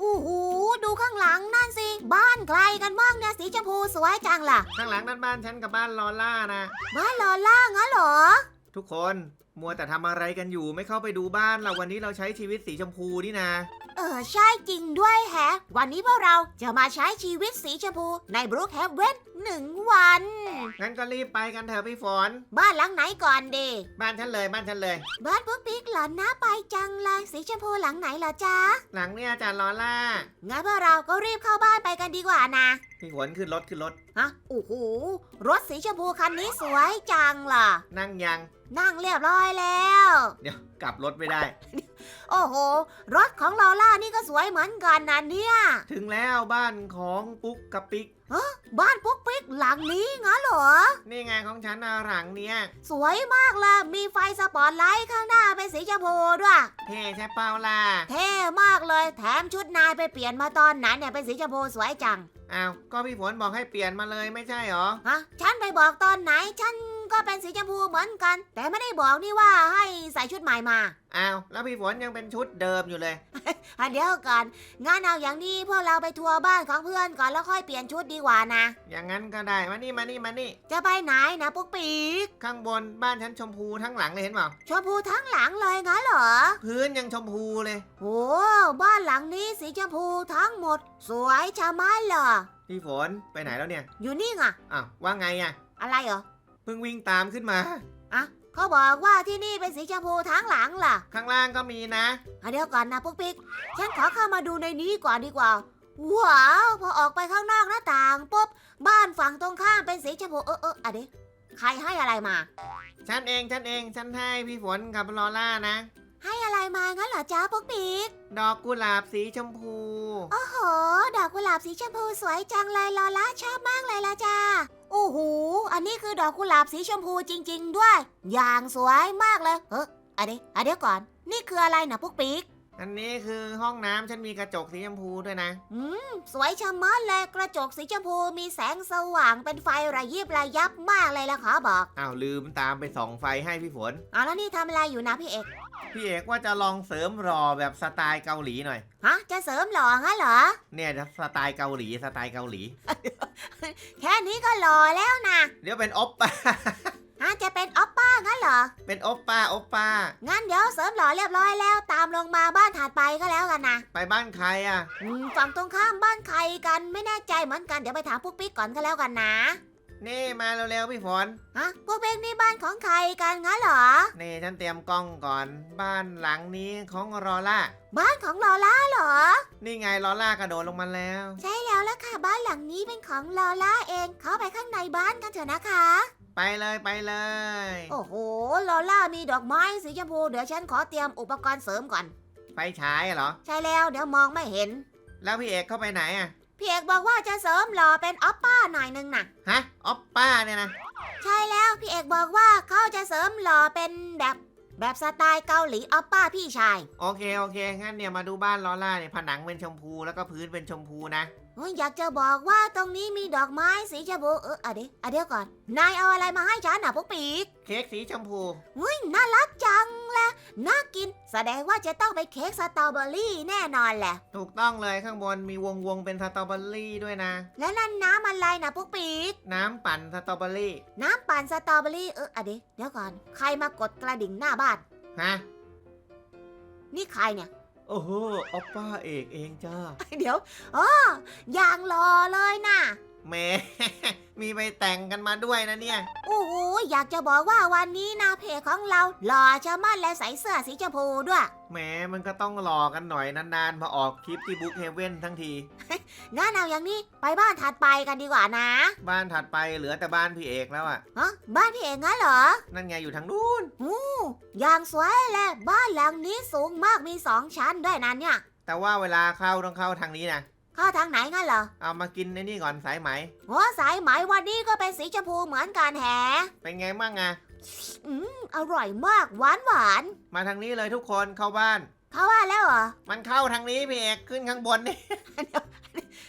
อู้หูดูข้างหลังนั่นสิ บ้านใครกันบ้างเนี่ยสีชมพูสวยจังล่ะ ข้างหลังนั่นบ้านฉันกับบ้านลอล่านะ บ้านลอล่างั้นเหรอ ทุกคนมัวแต่ทำอะไรกันอยู่ไม่เข้าไปดูบ้านเราวันนี้เราใช้ชีวิตสีชมพูนี่นะ เออใช่จริงด้วยแฮะ วันนี้พวกเราจะมาใช้ชีวิตสีชมพูในบรูคแฮเวนหนึ่งวัน งั้นก็รีบไปกันเถอะพี่ฝน บ้านหลังไหนก่อนดีบ้านฉันเลยบ้านฉันเลย บ้านปุ๊กปิ๊กเหรอนะไปจังเลยสีชมพูหลังไหนเหรอจ๊ะหลังเนี่ยจ้ะลอล่า งั้นพวกเราก็รีบเข้าบ้านไปกันดีกว่านะพี่ฝนขึ้นรถขึ้นรถ ฮะโอ้โหรถสีชมพูคันนี้สวยจังล่ะ นั่งยัง นั่งเรียบร้อยแล้ว เดี๋ยวกลับรถไม่ได้ โอ้โห รถของลอล่านี่ก็สวยเหมือนกันนะเนี่ย ถึงแล้วบ้านของปุ๊กกับปิ๊ก บ้านปุ๊กปิ๊กหลังนี้งั้นเหรอ นี่ไงของฉันนะหลังเนี้ยสวยมากเลยมีไฟสปอตไลท์ข้างหน้าเป็นสีชมพูด้วย เท่ใช่เปล่าล่ะเท่มากเลย แถมชุดนายไปเปลี่ยนมาตอนไหนเนี่ยเป็นสีชมพูสวยจัง อ้าวก็พี่ฝนบอกให้เปลี่ยนมาเลยไม่ใช่หรอ ฮะ ฉันไปบอกตอนไหน ฉัน ก็เป็นสีชมพูเหมือนกัน แต่ไม่ได้บอกนี่ว่าให้ใส่ชุดใหม่มา อ้าวแล้วพี่ฝนยังเป็นชุดเดิมอยู่เลย อะเดี๋ยวก่อนงั้นเอาอย่างนี้พวกเราไปทัวร์บ้านของเพื่อนก่อนแล้วค่อยเปลี่ยนชุดดีกว่านะ อย่างนั้นก็ได้มานี่มานี่มานี่ จะไปไหนนะปุ๊กปิ๊กข้างบนบ้านฉันชมพูทั้งหลังเลยเห็นเปล่าชมพูทั้งหลังเลยงั้นเหรอ พื้นยังชมพูเลยโอ้บ้านหลังนี้สีชมพูทั้งหมด สวยชะมัดเลยพี่ฝนไปไหนแล้วเนี่ยอยู่นี่ไงอ้าวว่าไงอะอะไรเหรอ เพิ่งวิ่งตามขึ้นมา อะเขาบอกว่าที่นี่เป็นสีชมพูทั้งหลังล่ะข้างล่างก็มีนะ อะเดี๋ยวก่อนนะปุ๊กปิ๊กฉันขอเข้ามาดูในนี้ก่อนดีกว่า ว้าวพอออกไปข้างนอกหน้าต่างปุ๊บบ้านฝั่งตรงข้ามเป็นสีชมพูเออเอออะเดี๋ยวใครให้อะไรมา ฉันเองฉันเองฉันให้พี่ฝนกับลอล่านะ ให้อะไรมางั้นเหรอจ้าปุ๊กปิ๊กดอกกุหลาบสีชมพู โอ้โห ดอกกุหลาบสีชมพูสวยจังเลยลอล่าชอบมากเลยละจ้า โอ้โห อันนี้คือดอกกุหลาบสีชมพูจริง ๆ ด้วย อย่างสวยมากเลย เอออันนี้อันเดี๋ยวก่อน นี่คืออะไรนะพวกปิ๊ก อันนี้คือห้องน้ำฉันมีกระจกสีชมพูด้วยนะ อืม สวยชะมัดเลยกระจกสีชมพูมีแสงสว่างเป็นไฟระยิบระยับมากเลยละขอบอกอ้าวลืมตามไปส่องไฟให้พี่ฝน เอาแล้วนี่ทำอะไรอยู่นะพี่เอก พี่เอกว่าจะลองเสริมรอแบบสไตล์เกาหลีหน่อย ฮะ จะเสริมหล่องั้นเหรอ เนี่ยสไตล์เกาหลีสไตล์เกาหลี แค่นี้ก็หล่อแล้วนะเดี๋ยวเป็นโอปป้า ฮะจะเป็นออปป้า งั้นเหรอ เป็นโอปป้าโอปป้า งั้นเดี๋ยวเสริมหล่อเรียบร้อยแล้ว ตามลงมาบ้านถัดไปก็แล้วกันนะไปบ้านใครอะ อืมฝั่งตรงข้ามบ้านใครกันไม่แน่ใจเหมือนกันเดี๋ยวไปถามปุ๊กปิ๊กก่อนก็แล้วกันนะนี่มาเร็วๆพี่ฝน ฮะปุ๊กปิ๊กนี่บ้านของใครกันงั้นเหรอ นี่ฉันเตรียมกล้องก่อน บ้านหลังนี้ของรอล่า บ้านของลอล่าเหรอ นี่ไงลอล่ากระโดดลงมาแล้ว ใช่แล้วล่ะค่ะบ้านหลังนี้เป็นของลอล่าเอง เข้าไปข้างในบ้านกันเถอะนะคะ ไปเลยไปเลย โอ้โหลอล่ามีดอกไม้สีชมพูเดี๋ยวฉันขอเตรียมอุปกรณ์เสริมก่อน ไฟฉายเหรอ ใช่แล้วเดี๋ยวมองไม่เห็น แล้วพี่เอกเข้าไปไหนอะ พี่เอกบอกว่าจะเสริมหล่อเป็นออปป้าหน่อยนึงน่ะฮะออปป้าเนี่ยนะ ใช่แล้วพี่เอกบอกว่าเขาจะเสริมหล่อเป็นแบบแบบสไตล์เกาหลีออปป้าพี่ชาย โอเคโอเคงั้นเนี่ยมาดูบ้านลอล่าเนี่ยผนังเป็นชมพูแล้วก็พื้นเป็นชมพูนะโอ้ยอยากจะบอกว่าตรงนี้มีดอกไม้สีชมพูเอออะเดี๋ยวอะเดี๋ยวก่อน นายเอาอะไรมาให้ฉันน่ะพวกปีกเค้กสีชมพูอุ้ยน่ารักจังและน่ากิน แสดงว่าจะต้องไปนเค้กสตรอเบอรี่แน่นอนแหละ ถูกต้องเลยข้างบนมีวงวงๆเป็นสตรอเบอรี่ด้วยนะ แล้วนั่นน้ำอะไรนะพวกปีก น้ำปั่นสตรอเบอรี่น้ำปั่นสตรอเบอรี่เอออะเดี๋ยวเดี๋ยวก่อน ใครมากดกระดิ่งหน้าบ้าน ฮะนี่ใครเนี่ย โอ้โหออปป้าเอกเองจ้า เดี๋ยวอ๋อย่างรอเลยนะ แหม มีไปแต่งกันมาด้วยนะเนี่ย โอ้โหอยากจะบอกว่าวันนี้นะเพจของเราหล่อชะมัดและใส่เสื้อสีชมพูด้วย แหมมันก็ต้องรอกันหน่อยนานๆ มาออกคลิปที่บุ๊กเฮเว่นทั้งที งั้นเอาอย่างนี้ไปบ้านถัดไปกันดีกว่านะบ้านถัดไปเหลือแต่บ้านพี่เอกแล้วอะฮะบ้านพี่เอกงั้นเหรอ นั่นไงอยู่ทางนู้นอู้อย่างสวยเลยบ้านหลังนี้สูงมากมีสองชั้นด้วยนะเนี่ย แต่ว่าเวลาเข้าต้องเข้าทางนี้นะ เข้าทางไหนงั้นเหรอเอามากินในนี่ก่อนสายไหมโอ้สายไหมวันนี้ก็เป็นสีชมพูเหมือนกันแฮะเป็นไงมั่งอะอืมอร่อยมากหวานหวานมาทางนี้เลยทุกคนเข้าบ้าน ๆเข้าบ้านแล้วเหรอ มันเข้าทางนี้พี่เอกขึ้นข้างบนนี่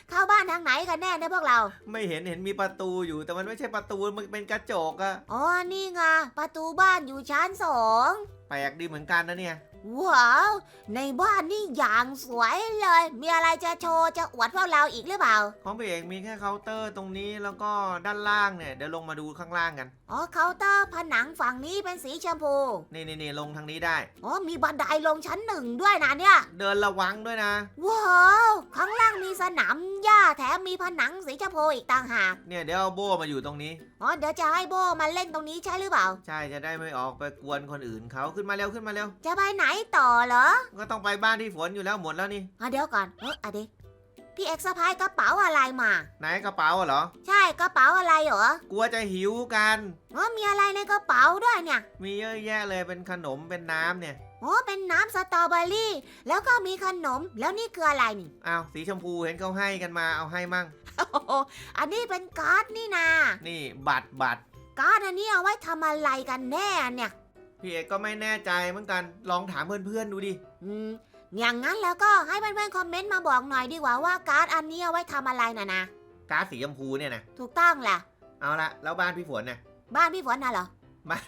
เข้าบ้านทางไหนกันแน่เนี่ยพวกเรา ไม่เห็นเห็นมีประตูอยู่ แต่มันไม่ใช่ประตูมันเป็นกระจกอะอ๋อ นี่ไงประตูบ้านอยู่ชั้นสองแปลกดีเหมือนกันนะเนี่ย ว้าว ในบ้านนี่อย่างสวยเลย มีอะไรจะโชว์จะอวดพวกเราอีกหรือเปล่า ของพี่เอกมีแค่เคาน์เตอร์ตรงนี้แล้วก็ด้านล่างเนี่ยเดี๋ยวลงมาดูข้างล่างกัน อ๋อเคาน์เตอร์ผนังฝั่งนี้เป็นสีชมพู นี่นี่นี่ลงทางนี้ได้ อ๋อมีบันไดลงชั้นหนึ่งด้วยนะเนี่ย เดินระวังด้วยนะ ว้าวข้างล่างมีสนามหญ้าแถมมีผนังสีชมพูอีกต่างหาก เนี่ยเดี๋ยวเอาโบมาอยู่ตรงนี้ อ๋อเดี๋ยวจะให้โบมาเล่นตรงนี้ใช่หรือเปล่า ใช่จะได้ไม่ออกไปกวนคนอื่นเขาขึ้นมาเร็วขึ้นมาเร็ว จะไปไหนต่อเหรอก็ต้องไปบ้านที่ฝนอยู่แล้วหมดแล้วนี่อะเดี๋ยวก่อนเอออะเดพี่เอกสะพายกระเป๋าอะไรมา ไหนกระเป๋าอะเหรอ ใช่กระเป๋าอะไรเหรอกลัวจะหิวกันอ๋อมีอะไรในกระเป๋าด้วยเนี่ย มีเยอะแยะเลยเป็นขนมเป็นน้ำเนี่ยอ๋อเป็นน้ำสตรอเบอรี่ แล้วก็มีขนมแล้วนี่คืออะไรนี่อ้าวสีชมพูเห็นเขาให้กันมาเอาให้มั่งโอ้โหอันนี้เป็นการ์ดนี่นา นี่บัตรบัตรการ์ดอันนี้เอาไว้ทำอะไรกันแน่เนี่ย พี่เอกก็ไม่แน่ใจเหมือนกันลองถามเพื่อนๆดูดิ อืมอย่างนั้นแล้วก็ให้เพื่อนๆคอมเมนต์มาบอกหน่อยดีกว่าว่าการ์ดอันนี้เอาไว้ทำอะไรนะนะ การ์ดสีชมพูเนี่ยนะถูกต้องแหละ เอาละแล้วบ้านพี่ฝนน่ะ บ้านพี่ฝนน่ะเหรอบ้าน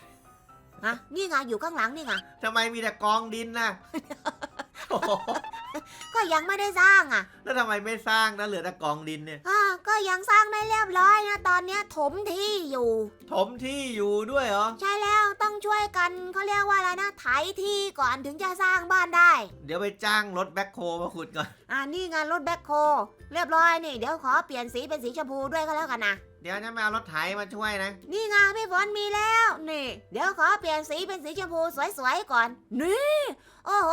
ฮะนี่ไงอยู่ข้างหลังนี่ไงทำไมมีแต่กองดินน่ะโอ้โห ก็ยังไม่ได้สร้างอะแล้วทำไมไม่สร้างนะเหลือแต่กองดินเนี่ย อ่าก็ยังสร้างไม่เรียบร้อยนะ ตอนเนี้ยถมที่อยู่ ถมที่อยู่ด้วยเหรอ ใช่แล้วต้องช่วยกันเขาเรียกว่าอะไรนะไถที่ก่อนถึงจะสร้างบ้านได้ เดี๋ยวไปจ้างรถแบ็คโฮมาขุดก่อน อ่านี่ไงรถแบ็คโฮเรียบร้อยนี่ เดี๋ยวขอเปลี่ยนสีเป็นสีชมพูด้วยก็แล้วกันนะ เดี๋ยวฉันไปเอารถไถมาช่วยนะ นี่ไงพี่ฝนมีแล้ว นี่ เดี๋ยวขอเปลี่ยนสีเป็นสีชมพูสวยๆก่อน นี่ โอ้โห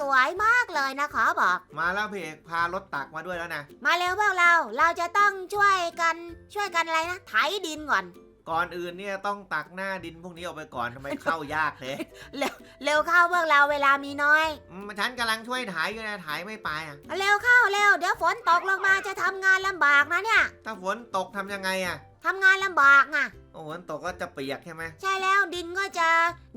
สวยมากเลยนะขอบอก มาแล้วพี่เอกพารถตักมาด้วยแล้วนะ มาเร็วพวกเรา เราจะต้องช่วยกัน ช่วยกันอะไรนะ ไถดินก่อน ก่อนอื่นเนี่ยต้องตักหน้าดินพวกนี้ออกไปก่อนทำไมเข้ายากเลยเร็วเข้าพวกเราเวลามีน้อยอืมฉันกำลังช่วยไถอยู่นะไถไม่ไปอะ เร็วเข้าเร็วเดี๋ยวฝนตกลงมาจะทำงานลำบากนะเนี่ยถ้าฝนตกทำยังไงอะทำงานลำบากอะ โอ้ฝนตกก็จะเปียกใช่ไหมใช่แล้วดินก็จะ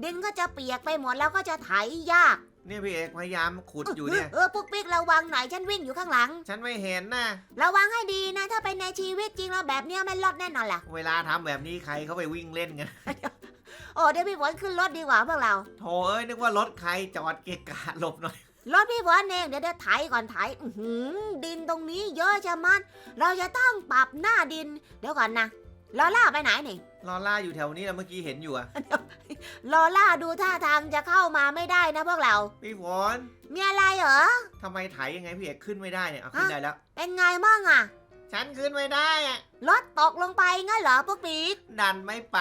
ดินก็จะเปียกไปหมดแล้วก็จะไถยาก เนี่ยพี่เอกพยายามขุดอยู่เนี่ย เออปุ๊กปิ๊กระวังหน่อยฉันวิ่งอยู่ข้างหลัง ฉันไม่เห็นนะระวังให้ดีนะ ถ้าเป็นในชีวิตจริงแล้วแบบเนี้ยไม่รอดแน่นอนล่ะเวลาทำแบบนี้ใครเขาไปวิ่งเล่นกันโอ้เดี๋ยวพี่ฝนขึ้นรถดีกว่าพวกเราโถเอ้ยนึกว่ารถใครจอดเกะกะหลบหน่อยรถพี่ฝนเองเดี๋ยวเดี๋ยวไถก่อนไถอื้อหือดินตรงนี้เยอะจะมัดเราจะต้องปรับหน้าดิน เดี๋ยวก่อนนะลอล่าไปไหนนี่ลอล่าอยู่แถวนี้นะเมื่อกี้เห็นอยู่อะ ลอล่าดูท่าทางจะเข้ามาไม่ได้นะพวกเรา พี่ฝนมีอะไรเหรอ ทำไมไถยังไงพี่เอกขึ้นไม่ได้เนี่ยเอาขึ้นได้แล้ว เป็นไงบ้างอะฉันขึ้นไม่ได้อะรถตกลงไปงั้นเหรอปุ๊กปิ๊กดันไม่ไป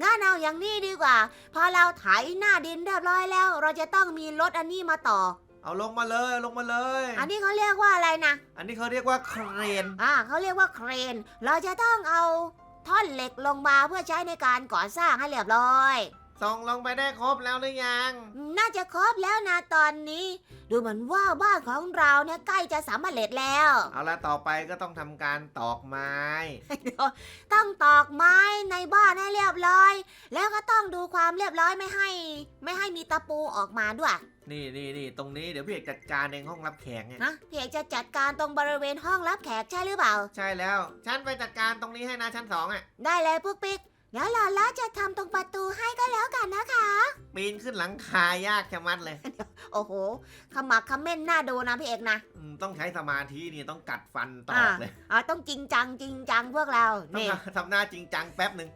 งั้นเอาอย่างนี้ดีกว่า พอเราไถหน้าดินเรียบร้อยแล้ว เราจะต้องมีรถอันนี้มาต่อ เอาลงมาเลยลงมาเลย อันนี้เขาเรียกว่าอะไรนะ อันนี้เขาเรียกว่าเครน อ่าเขาเรียกว่าเครน เราจะต้องเอา ท่อนเหล็กลงมาเพื่อใช้ในการก่อสร้างให้เรียบร้อย ส่งลงไปได้ครบแล้วหรือยัง น่าจะครบแล้วนะตอนนี้ ดูเหมือนว่าบ้านของเราเนี่ยใกล้จะสำเร็จแล้ว เอาละต่อไปก็ต้องทำการตอกไม้ ต้องตอกไม้ในบ้านให้เรียบร้อย แล้วก็ต้องดูความเรียบร้อยไม่ให้ ไม่ให้มีตะปูออกมาด้วย นี่นี่นี่ตรงนี้เดี๋ยวพี่เอกจัดการเองห้องรับแขกเนี่ยนะพี่เอกจะจัดการตรงบริเวณห้องรับแขกใช่หรือเปล่า ใช่แล้ว ฉันไปจัดการตรงนี้ให้นะชั้นสองอะได้เลยปุ๊กปิ๊กเดี๋ยวลาล่าจะทำตรงประตูให้ก็แล้วกันนะคะ ปีนขึ้นหลังคายากชะมัดเลยโอ้โหขมักเขม้นหน้าดูนะพี่เอกนะอืมต้องใช้สมาธินี่ต้องกัดฟันตออ่ากเลยอ่าต้องจริงจังจริงจังพวกเราต้องนี่ทำหน้าจริงจังแป๊บหนึ่ง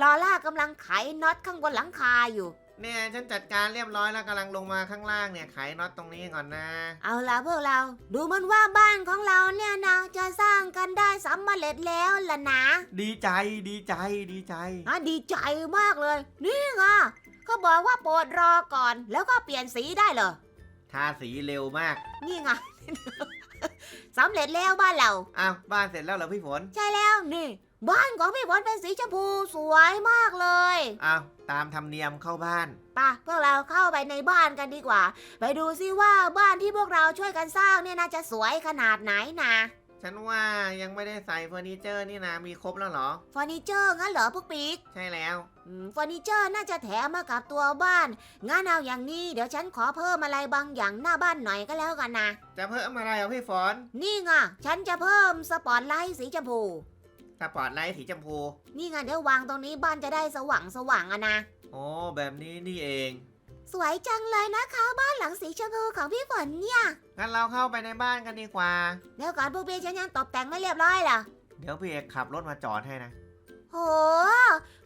ลอล่ากำลังไขน็อตข้างบนหลังคาอยู่ เนี่ยฉันจัดการเรียบร้อยแล้วกำลังลงมาข้างล่างเนี่ยไขน็อตตรงนี้ก่อนนะ เอาล่ะพวกเรา ดูเหมันว่าบ้านของเราเนี่ยนะ จะสร้างกันได้สำเร็จแล้วล่ะนะดีใจดีใจดีใจ อะดีใจมากเลย นี่ไงเขาบอกว่าโปรดรอก่อน แล้วก็เปลี่ยนสีได้เลยทาสีเร็วมาก นี่ไง สำเร็จแล้วบ้านเรา อ้าวบ้านเสร็จแล้วเหรอพี่ฝนใช่แล้วนี่ บ้านของพี่ฝนเป็นสีชมพูสวยมากเลยอ้าวตามธรรมเนียมเข้าบ้าน ไป่ะพวกเราเข้าไปในบ้านกันดีกว่า ไปดูซิว่าบ้านที่พวกเราช่วยกันสร้างเนี่ยน่าจะสวยขนาดไหนนะฉันว่ายังไม่ได้ใส่เฟอร์นิเจอร์นี่นะมีครบแล้วเหรอ เฟอร์นิเจอร์งั้นเหรอพวกปิ๊ก ใช่แล้วอืม เฟอร์นิเจอร์น่าจะแถมมากับตัวบ้าน งั้นเอาอย่างนี้เดี๋ยวฉันขอเพิ่มอะไรบางอย่างหน้าบ้านหน่อยก็แล้วกันนะ จะเพิ่มอะไรอะพี่ฝนนี่ไงฉันจะเพิ่มสปอตไลท์สีชมพู สปอตไลท์สีชมพู นี่ไงเดี๋ยววางตรงนี้บ้านจะได้สว่างสว่างๆอะนะโอ้แบบนี้นี่เอง สวยจังเลยนะคะ บ้านหลังสีชมพูของพี่ฝนเนี่ย งั้นเราเข้าไปในบ้านกันดีกว่า เดี๋ยวก่อนพวกพี่ฉันยังตกแต่งไม่เรียบร้อยล่ะเดี๋ยวพี่เอกขับรถมาจอดให้นะ โห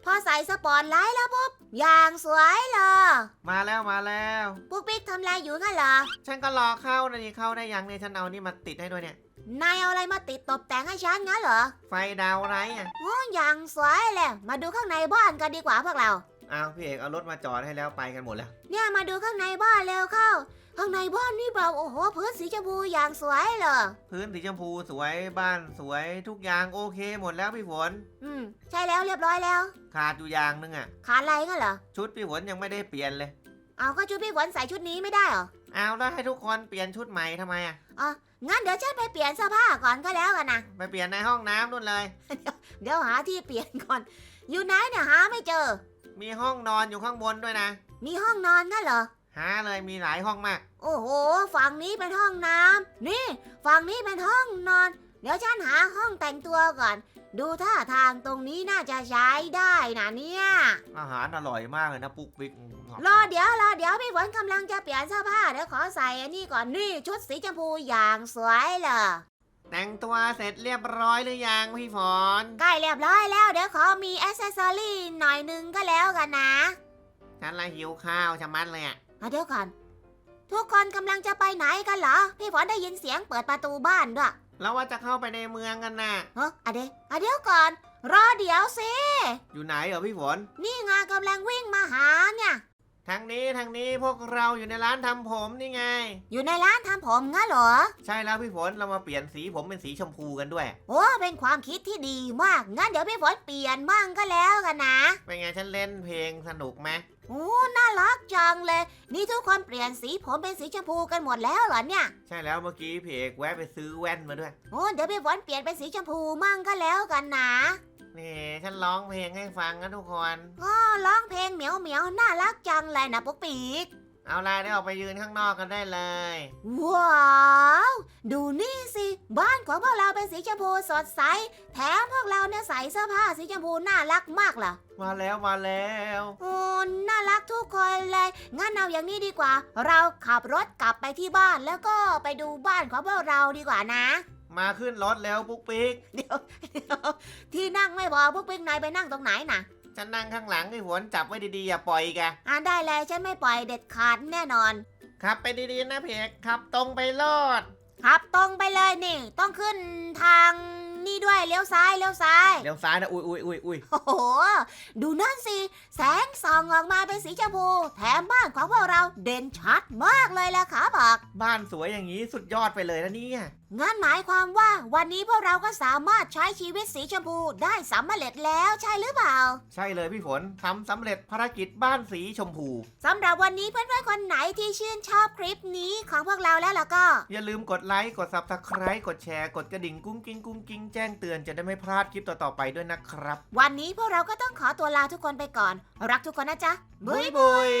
พอใส่สปอร์ตไลท์แล้วปุ๊บ อย่างสวยเลยมาแล้วมาแล้ว ปุ๊กปิ๊กทำอะไรอยู่งั้นเหรอ ฉันก็รอเข้านะนี่เข้าได้ยังเนี่ยฉันเอานี่มาติดให้ด้วยเนี่ย นายเอาอะไรมาติดตกแต่งให้ฉันงั้นเหรอไฟดาวไรอะโอ้อย่างสวยเลย มาดูข้างในบ้านกันดีกว่าพวกเราเอาพี่เอกเอารถมาจอดให้แล้วไปกันหมดแล้ว เนี่ยมาดูข้างในบ้านเร็วเข้า ข้างในบ้านนี่เปล่าโอ้โหพื้นสีชมพูอย่างสวยเลยพื้นสีชมพูสวยบ้านสวยทุกอย่างโอเคหมดแล้วพี่ฝน อืมใช่แล้วเรียบร้อยแล้ว ขาดอยู่อย่างหนึงอะ ขาดอะไรงั้นเหรอ ชุดพี่ฝนยังไม่ได้เปลี่ยนเลย เอาก็ชุดพี่ฝนใส่ชุดนี้ไม่ได้เหรอเอาแล้วให้ทุกคนเปลี่ยนชุดใหม่ทำไมอะงั้นเดี๋ยวฉันไปเปลี่ยนเสื้อผ้าก่อนก็แล้วกันนะ ไปเปลี่ยนในห้องน้ำนู่นเลย เดี๋ยวหาที่เปลี่ยนก่อน อยู่ไหนเนี่ยหาไม่เจอ มีห้องนอนอยู่ข้างบนด้วยนะ มีห้องนอนงั้นเหรอ หาเลยมีหลายห้องมาก โอ้โห ฝั่งนี้เป็นห้องน้ำนี่ ฝั่งนี้เป็นห้องนอน เดี๋ยวฉันหาห้องแต่งตัวก่อน ดูท่าทางตรงนี้น่าจะใช้ได้นะเนี่ย อาหารอร่อยมากเลยนะปุ๊กปิ๊กรอเดี๋ยวรอเดี๋ยวพี่ฝนกำลังจะเปลี่ยนเสื้อผ้าเดี๋ยวขอใส่อันนี้ก่อนนี่ชุดสีชมพูอย่างสวยเลย แต่งตัวเสร็จเรียบร้อยหรือยังพี่ฝน ใกล้เรียบร้อยแล้วเดี๋ยวขอมีอ c เซสซอรี่หน่อยนึงก็แล้วกันนะฉันละหิวข้าวชะมัดเลยอะอะเดี๋ยวก่อน ทุกคนกำลังจะไปไหนกันเหรอ พี่ฝนได้ยินเสียงเปิดประตูบ้านด้วยแล้วว่าจะเข้าไปในเมืองกันน่ะ เฮ้อะเดี๋ยวอะเดี๋ยวก่อน รอเดี๋ยวสิ อยู่ไหนเหรอพี่ฝน นี่ไงกำลังวิ่งมาหาเนี่ย ทางนี้ทางนี้พวกเราอยู่ในร้านทำผมนี่ไง อยู่ในร้านทำผมงั้นเหรอ ใช่แล้วพี่ฝนเรามาเปลี่ยนสีผมเป็นสีชมพูกันด้วย โอ้เป็นความคิดที่ดีมาก งั้นเดี๋ยวพี่ฝนเปลี่ยนมั่งก็แล้วกันนะ เป็นไงฉันเล่นเพลงสนุกไหมโอ้น่ารักจังเลย นี่ทุกคนเปลี่ยนสีผมเป็นสีชมพูกันหมดแล้วเหรอเนี่ย ใช่แล้วเมื่อกี้พี่เอกแวะไปซื้อแว่นมาด้วย โอ้เดี๋ยวพี่ฝนเปลี่ยนเป็นสีชมพูมั่งก็แล้วกันนะ นี่ฉันร้องเพลงให้ฟังนะทุกคน อ๋อร้องเพลงเหมียวเหมียวน่ารักจังเลยนะปุ๊กปีกเอาล่ะได้ออกไปยืนข้างนอกกันได้เลย ว้าวดูนี่สิ บ้านของพวกเราเป็นสีชมพูสดใส แถมพวกเราเนี่ยใส่เสื้อผ้าสีชมพูน่ารักมากล่ะมาแล้วมาแล้ว โอ้น่ารักทุกคนเลยงั้นเอาอย่างนี้ดีกว่า เราขับรถกลับไปที่บ้านแล้วก็ไปดูบ้านของพวกเราดีกว่านะ มาขึ้นรถแล้วปุ๊กปิ๊ก เดี๋ยวเดี๋ยวที่นั่งไม่พอพวกปิ๊กนายไปนั่งตรงไหนน่ะ ฉันนั่งข้างหลังพี่ฝนจับไว้ดีๆ อย่าปล่อยแกอ่าได้เลยฉันไม่ปล่อยเด็ดขาดแน่นอน ขับไปดีๆนะพี่เอกขับตรงไปรอด ขับตรงไปเลยนี่ ต้องขึ้นทางนี่ด้วยเลี้ยวซ้ายเลี้ยวซ้าย เลี้ยวซ้ายนะ อุ้ยอุ้ยอุ้ยอุ้ยโอ้โห ดูนั่นสิ แสงส่องออกมาเป็นสีชมพู แถมบ้านของพวกเราเด่นชัดมากเลยล่ะขาบอก บ้านสวยอย่างนี้สุดยอดไปเลยนะเนี่ย งั้นหมายความว่าวันนี้พวกเราก็สามารถใช้ชีวิตสีชมพูได้สำเร็จแล้วใช่หรือเปล่าใช่เลยพี่ฝนทำสำเร็จภารกิจบ้านสีชมพู สำหรับวันนี้เพื่อนๆคนไหนที่ชื่นชอบคลิปนี้ของพวกเราแล้วล่ะก็ อย่าลืมกดไลค์ กด subscribe กดแชร์ กดกระดิ่งกุ้งกิ้งกุ้งกิ้งแจ้งเตือนจะได้ไม่พลาดคลิปต่อๆไปด้วยนะครับ วันนี้พวกเราก็ต้องขอตัวลาทุกคนไปก่อน รักทุกคนนะจ๊ะบุยบุย